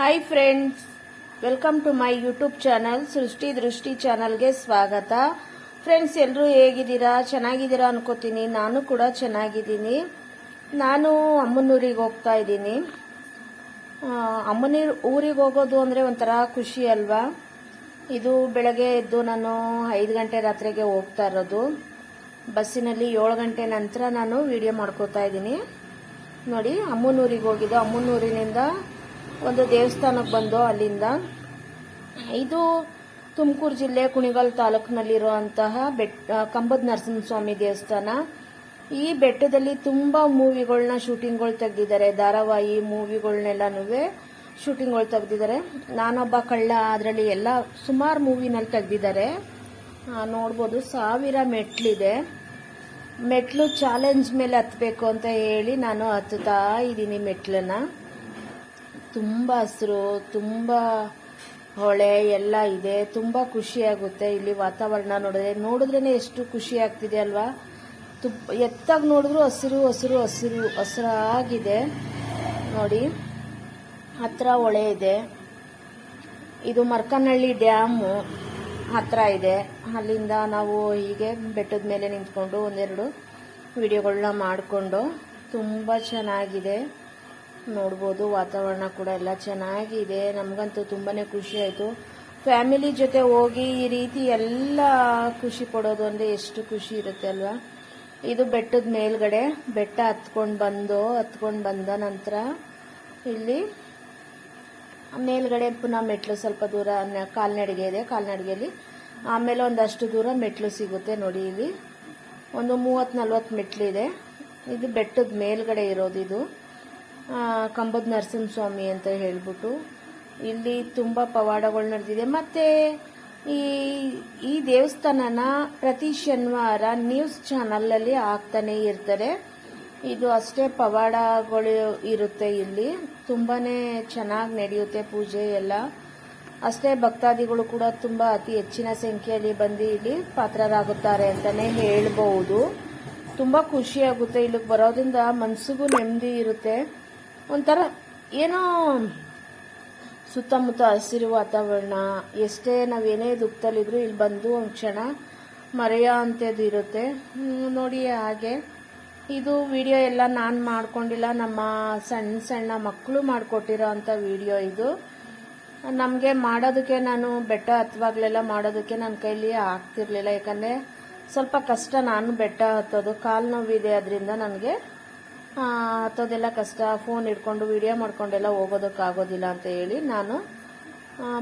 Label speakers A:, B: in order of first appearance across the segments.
A: Hi friends welcome to my YouTube channel Srishti Drishti ಚಾನಲ್ಗೆ ಸ್ವಾಗತ. Friends ಎಲ್ಲರೂ ಹೇಗಿದ್ದೀರಾ? ಚೆನ್ನಾಗಿದ್ದೀರಾ ಅನ್ಕೋತೀನಿ. ನಾನು ಕೂಡ ಚೆನ್ನಾಗಿದ್ದೀನಿ. ನಾನು ಅಮ್ಮನೂರಿಗೆ ಹೋಗ್ತಾ ಇದ್ದೀನಿ. ಅಮ್ಮನೂರು ಊರಿಗೆ ಹೋಗೋದು ಅಂದರೆ ಒಂಥರ ಖುಷಿ ಅಲ್ವಾ? ಇದು ಬೆಳಗ್ಗೆ ಎದ್ದು ನಾನು ಐದು ಗಂಟೆ ರಾತ್ರಿಗೆ ಹೋಗ್ತಾ ಇರೋದು. ಬಸ್ಸಿನಲ್ಲಿ ಏಳು ಗಂಟೆ ನಂತರ ನಾನು ವಿಡಿಯೋ ಮಾಡ್ಕೋತಾ ಇದ್ದೀನಿ. ನೋಡಿ, ಅಮ್ಮನೂರಿಗೆ ಹೋಗಿದ್ದು. ಅಮ್ಮನೂರಿನಿಂದ ಒಂದು ದೇವಸ್ಥಾನಕ್ಕೆ ಬಂದು ಅಲ್ಲಿಂದ. ಇದು ತುಮಕೂರು ಜಿಲ್ಲೆ ಕುಣಿಗಲ್ ತಾಲೂಕಿನಲ್ಲಿರುವಂತಹ ಬೆಟ್ಟ ಕಂಬದ ನರಸಿಂಹಸ್ವಾಮಿ ದೇವಸ್ಥಾನ. ಈ ಬೆಟ್ಟದಲ್ಲಿ ತುಂಬಾ ಮೂವಿಗಳನ್ನ ಶೂಟಿಂಗ್ಗಳು ತೆಗೆದಿದ್ದಾರೆ. ಧಾರಾವಾಹಿ ಮೂವಿಗಳನ್ನೆಲ್ಲನೂ ಶೂಟಿಂಗ್ಗಳು ತೆಗೆದಿದ್ದಾರೆ. ನಾನೊಬ್ಬ ಕಳ್ಳ, ಅದರಲ್ಲಿ ಎಲ್ಲ ಸುಮಾರು ಮೂವಿನಲ್ಲಿ ತೆಗೆದಿದ್ದಾರೆ. ನೋಡ್ಬೋದು, ಸಾವಿರ ಮೆಟ್ಲಿದೆ. ಮೆಟ್ಲು ಚಾಲೆಂಜ್ ಮೇಲೆ ಹತ್ತಬೇಕು ಅಂತ ಹೇಳಿ ನಾನು ಹತ್ತುತ್ತಾ ಇದ್ದೀನಿ ಮೆಟ್ಲನ್ನ. ತುಂಬ ಹಸಿರು, ತುಂಬ ಹೊಳೆ ಎಲ್ಲ ಇದೆ, ತುಂಬ ಖುಷಿಯಾಗುತ್ತೆ ಇಲ್ಲಿ ವಾತಾವರಣ ನೋಡಿದ್ರೆ. ನೋಡಿದ್ರೇ ಎಷ್ಟು ಖುಷಿ ಆಗ್ತಿದೆ ಅಲ್ವಾ? ತುಪ್, ಎತ್ತಾಗ ನೋಡಿದ್ರು ಹಸಿರು ಹಸಿರು ಹಸಿರು, ಹಸಿರಾಗಿದೆ. ನೋಡಿ, ಹತ್ರ ಹೊಳೆ ಇದೆ. ಇದು ಮರ್ಕನಹಳ್ಳಿ ಡ್ಯಾಮು ಹತ್ರ ಇದೆ. ಅಲ್ಲಿಂದ ನಾವು ಹೀಗೆ ಬೆಟ್ಟದ ಮೇಲೆ ನಿಂತ್ಕೊಂಡು ಒಂದೆರಡು ವಿಡಿಯೋಗಳನ್ನ ಮಾಡಿಕೊಂಡು ತುಂಬ ಚೆನ್ನಾಗಿದೆ. ನೋಡ್ಬೋದು, ವಾತಾವರಣ ಕೂಡ ಎಲ್ಲ ಚೆನ್ನಾಗಿದೆ. ನಮಗಂತೂ ತುಂಬಾ ಖುಷಿ ಆಯಿತು. ಫ್ಯಾಮಿಲಿ ಜೊತೆ ಹೋಗಿ ಈ ರೀತಿ ಎಲ್ಲ ಖುಷಿ ಪಡೋದು ಅಂದರೆ ಎಷ್ಟು ಖುಷಿ ಇರುತ್ತೆ ಅಲ್ವಾ? ಇದು ಬೆಟ್ಟದ ಮೇಲ್ಗಡೆ, ಬೆಟ್ಟ ಹತ್ಕೊಂಡು ಬಂದು, ಹತ್ಕೊಂಡು ಬಂದ ನಂತರ ಇಲ್ಲಿ ಮೇಲ್ಗಡೆ ಪುನಃ ಮೆಟ್ಲು ಸ್ವಲ್ಪ ದೂರ ಕಾಲ್ನಡಿಗೆ ಇದೆ, ಕಾಲ್ನಡಿಗೆಯಲ್ಲಿ. ಆಮೇಲೆ ಒಂದಷ್ಟು ದೂರ ಮೆಟ್ಲು ಸಿಗುತ್ತೆ ನೋಡಿ ಇಲ್ಲಿ. ಒಂದು ಮೂವತ್ತು ನಲ್ವತ್ತು ಮೆಟ್ಲಿದೆ ಇದು ಬೆಟ್ಟದ ಮೇಲ್ಗಡೆ ಇರೋದು ಇದು. ಕಂಬದ ನರಸಿಂಹಸ್ವಾಮಿ ಅಂತ ಹೇಳ್ಬಿಟ್ಟು ಇಲ್ಲಿ ತುಂಬ ಪವಾಡಗಳು ನಡೆದಿದೆ. ಮತ್ತೆ ಈ ಈ ದೇವಸ್ಥಾನನ ಪ್ರತಿ ಶನಿವಾರ ನ್ಯೂಸ್ ಚಾನಲಲ್ಲಿ ಹಾಕ್ತಾನೆ ಇರ್ತಾರೆ. ಇದು ಅಷ್ಟೇ ಪವಾಡಗಳು ಇರುತ್ತೆ ಇಲ್ಲಿ. ತುಂಬಾನೇ ಚೆನ್ನಾಗಿ ನಡೆಯುತ್ತೆ ಪೂಜೆ ಎಲ್ಲ. ಅಷ್ಟೇ ಭಕ್ತಾದಿಗಳು ಕೂಡ ತುಂಬ ಅತಿ ಹೆಚ್ಚಿನ ಸಂಖ್ಯೆಯಲ್ಲಿ ಬಂದು ಇಲ್ಲಿ ಪಾತ್ರರಾಗುತ್ತಾರೆ ಅಂತಾನೆ ಹೇಳ್ಬಹುದು. ತುಂಬಾ ಖುಷಿಯಾಗುತ್ತೆ ಇಲ್ಲಿಗೆ ಬರೋದ್ರಿಂದ. ಮನಸ್ಸಿಗೂ ನೆಮ್ಮದಿ ಇರುತ್ತೆ. ಒಂಥರ ಏನೋ ಸುತ್ತಮುತ್ತ ಹಸಿರು ವಾತಾವರಣ, ಎಷ್ಟೇ ನಾವೇನೇ ದುಃಖದಲ್ಲಿದ್ರು ಇಲ್ಲಿ ಬಂದು ಒಂದು ಕ್ಷಣ ಮರೆಯೋ ಅಂಥದ್ದು ಇರುತ್ತೆ. ನೋಡಿ ಹಾಗೆ. ಇದು ವಿಡಿಯೋ ಎಲ್ಲ ನಾನು ಮಾಡ್ಕೊಂಡಿಲ್ಲ, ನಮ್ಮ ಸಣ್ಣ ಸಣ್ಣ ಮಕ್ಕಳು ಮಾಡಿಕೊಟ್ಟಿರೋ ಅಂಥ ವಿಡಿಯೋ ಇದು. ನಮಗೆ ಮಾಡೋದಕ್ಕೆ ನಾನು ಬೆಟ್ಟ ಹತ್ತುವಾಗಲೆಲ್ಲ ಮಾಡೋದಕ್ಕೆ ನನ್ನ ಕೈಲಿ ಆಗ್ತಿರ್ಲಿಲ್ಲ, ಯಾಕಂದರೆ ಸ್ವಲ್ಪ ಕಷ್ಟ ನಾನು ಬೆಟ್ಟ ಹತ್ತೋದು ಕಾಲು ನೋವಿದೆ ಅದರಿಂದ ನನಗೆ. ಹತ್ತೋದೆಲ್ಲ ಕಷ್ಟ ಫೋನ್ ಇಟ್ಕೊಂಡು ವಿಡಿಯೋ ಮಾಡ್ಕೊಂಡೆಲ್ಲ ಹೋಗೋದಕ್ಕಾಗೋದಿಲ್ಲ ಅಂತ ಹೇಳಿ ನಾನು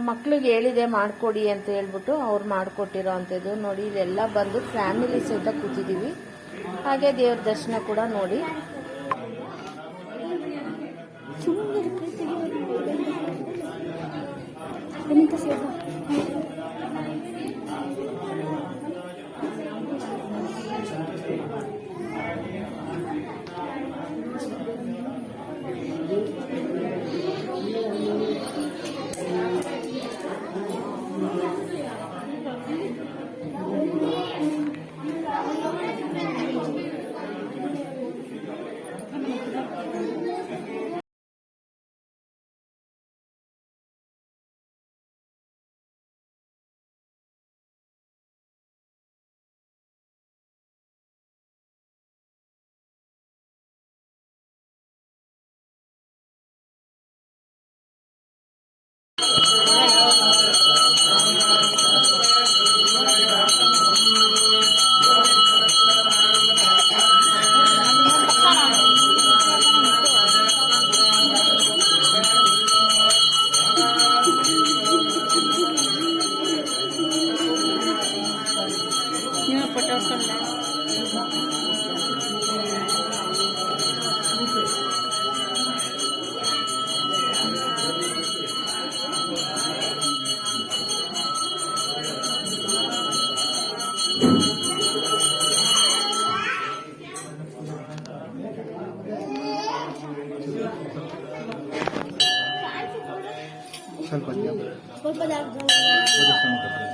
A: ಮಕ್ಳಿಗೆ ಹೇಳಿದೆ ಮಾಡಿಕೊಡಿ ಅಂತ ಹೇಳ್ಬಿಟ್ಟು ಅವ್ರು ಮಾಡಿಕೊಟ್ಟಿರೋ ಅಂಥದ್ದು ನೋಡಿ ಇಲ್ಲೆಲ್ಲ ಬಂದು ಫ್ಯಾಮಿಲಿ ಸಹಿತ ಕೂತಿದ್ದೀವಿ. ಹಾಗೆ ದೇವ್ರ ದರ್ಶನ ಕೂಡ ನೋಡಿ.
B: ಸ್ವಲ್ಪ
C: ಸ್ವಲ್ಪ ಜಾಗ
B: ದೇವಸ್ಥಾನ ಕಟ್ಟಿದ್ರು.